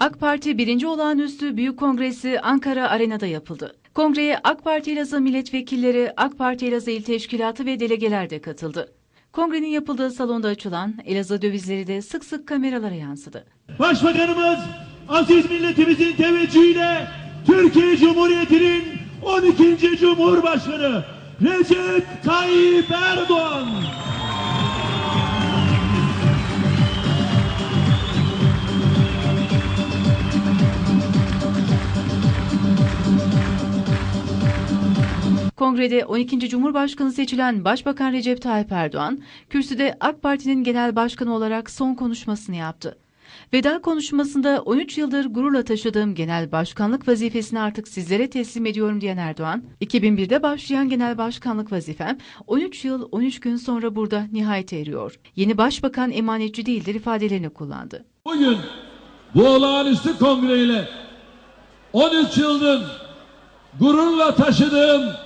AK Parti 1. Olağanüstü Büyük Kongresi Ankara Arena'da yapıldı. Kongreye AK Parti Elazığ milletvekilleri, AK Parti Elazığ İl Teşkilatı ve delegeler de katıldı. Kongrenin yapıldığı salonda açılan Elazığ dövizleri de sık sık kameralara yansıdı. Başbakanımız aziz milletimizin teveccühüyle Türkiye Cumhuriyeti'nin 12. Cumhurbaşkanı Recep Tayyip Erdoğan Kongrede 12. Cumhurbaşkanı seçilen Başbakan Recep Tayyip Erdoğan, kürsüde AK Parti'nin genel başkanı olarak son konuşmasını yaptı. Veda konuşmasında 13 yıldır gururla taşıdığım genel başkanlık vazifesini artık sizlere teslim ediyorum diyen Erdoğan, 2001'de başlayan genel başkanlık vazifem 13 yıl 13 gün sonra burada nihayete eriyor. Yeni başbakan emanetçi değildir ifadelerini kullandı. Bugün bu olağanüstü kongreyle 13 yıldır gururla taşıdığım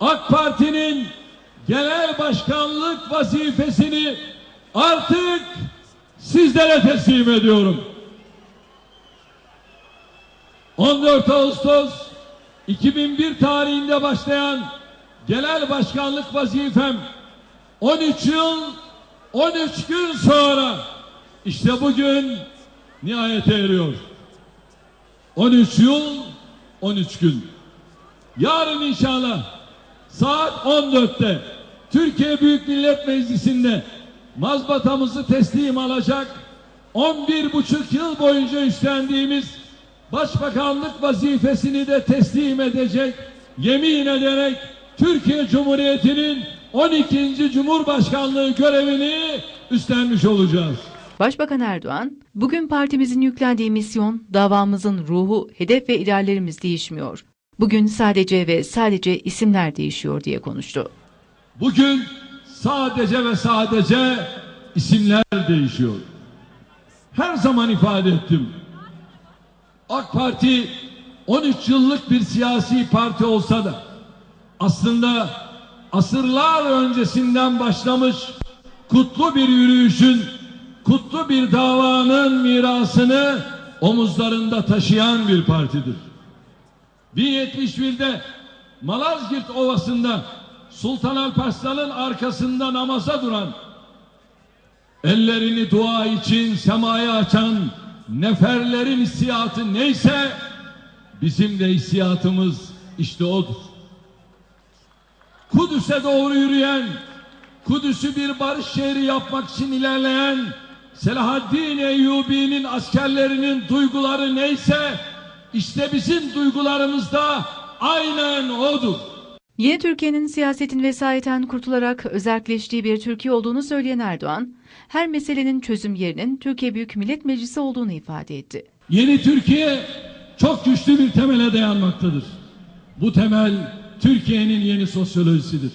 AK Parti'nin genel başkanlık vazifesini artık sizlere teslim ediyorum. 14 Ağustos 2001 tarihinde başlayan genel başkanlık vazifem 13 yıl 13 gün sonra işte bugün nihayete eriyor. 13 yıl 13 gün. Yarın inşallah saat 14'te Türkiye Büyük Millet Meclisi'nde mazbatamızı teslim alacak 11 buçuk yıl boyunca üstlendiğimiz başbakanlık vazifesini de teslim edecek yemin ederek Türkiye Cumhuriyeti'nin 12. Cumhurbaşkanlığı görevini üstlenmiş olacağız. Başbakan Erdoğan, bugün partimizin yüklendiği misyon, davamızın ruhu, hedef ve ideallerimiz değişmiyor. Bugün sadece ve sadece isimler değişiyor diye konuştu. Bugün sadece ve sadece isimler değişiyor. Her zaman ifade ettim. AK Parti 13 yıllık bir siyasi parti olsa da aslında asırlar öncesinden başlamış kutlu bir yürüyüşün, kutlu bir davanın mirasını omuzlarında taşıyan bir partidir. 1071'de Malazgirt Ovası'nda Sultan Alparslan'ın arkasında namaza duran, ellerini dua için semaya açan neferlerin hissiyatı neyse bizim de hissiyatımız işte odur. Kudüs'e doğru yürüyen, Kudüs'ü bir barış şehri yapmak için ilerleyen Selahaddin Eyyubi'nin askerlerinin duyguları neyse işte bizim duygularımız da aynen odur. Yeni Türkiye'nin siyasetin vesayeten kurtularak özelleştiği bir Türkiye olduğunu söyleyen Erdoğan, her meselenin çözüm yerinin Türkiye Büyük Millet Meclisi olduğunu ifade etti. Yeni Türkiye çok güçlü bir temele dayanmaktadır. Bu temel Türkiye'nin yeni sosyolojisidir.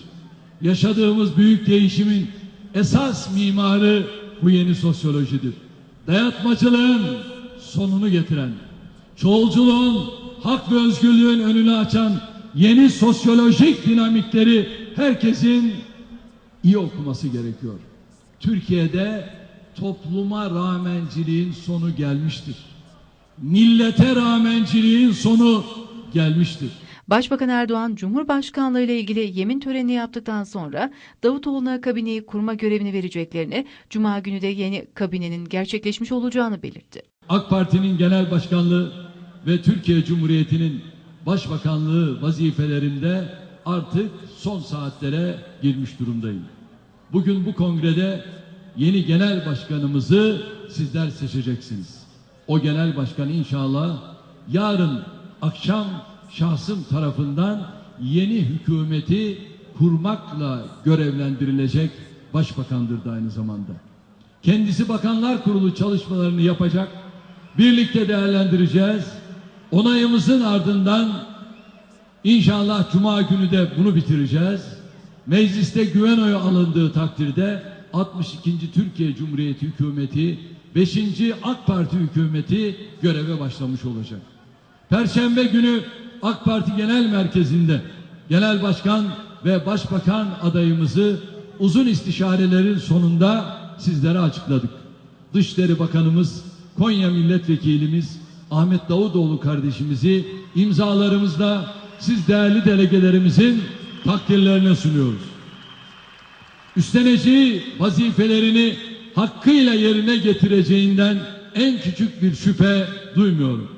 Yaşadığımız büyük değişimin esas mimarı bu yeni sosyolojidir. Dayatmacılığın sonunu getiren, çoğulculuğun hak ve özgürlüğün önünü açan yeni sosyolojik dinamikleri herkesin iyi okuması gerekiyor. Türkiye'de topluma rağmenciliğin sonu gelmiştir. Millete rağmenciliğin sonu gelmiştir. Başbakan Erdoğan, Cumhurbaşkanlığı ile ilgili yemin törenini yaptıktan sonra Davutoğlu'na kabineyi kurma görevini vereceklerini, Cuma günü de yeni kabinenin gerçekleşmiş olacağını belirtti. AK Parti'nin genel başkanlığı ve Türkiye Cumhuriyeti'nin başbakanlığı vazifelerinde artık son saatlere girmiş durumdayım. Bugün bu kongrede yeni genel başkanımızı sizler seçeceksiniz. O genel başkan inşallah yarın akşam şahsım tarafından yeni hükümeti kurmakla görevlendirilecek başbakandır da aynı zamanda. Kendisi Bakanlar Kurulu çalışmalarını yapacak. Birlikte değerlendireceğiz. Onayımızın ardından inşallah Cuma günü de bunu bitireceğiz. Mecliste güven oyu alındığı takdirde 62. Türkiye Cumhuriyeti hükümeti 5. AK Parti hükümeti göreve başlamış olacak. Perşembe günü AK Parti Genel Merkezi'nde Genel Başkan ve Başbakan adayımızı uzun istişarelerin sonunda sizlere açıkladık. Dışişleri Bakanımız Konya Milletvekilimiz Ahmet Davutoğlu kardeşimizi imzalarımızla siz değerli delegelerimizin takdirlerine sunuyoruz. Üstleneceği vazifelerini hakkıyla yerine getireceğinden en küçük bir şüphe duymuyorum.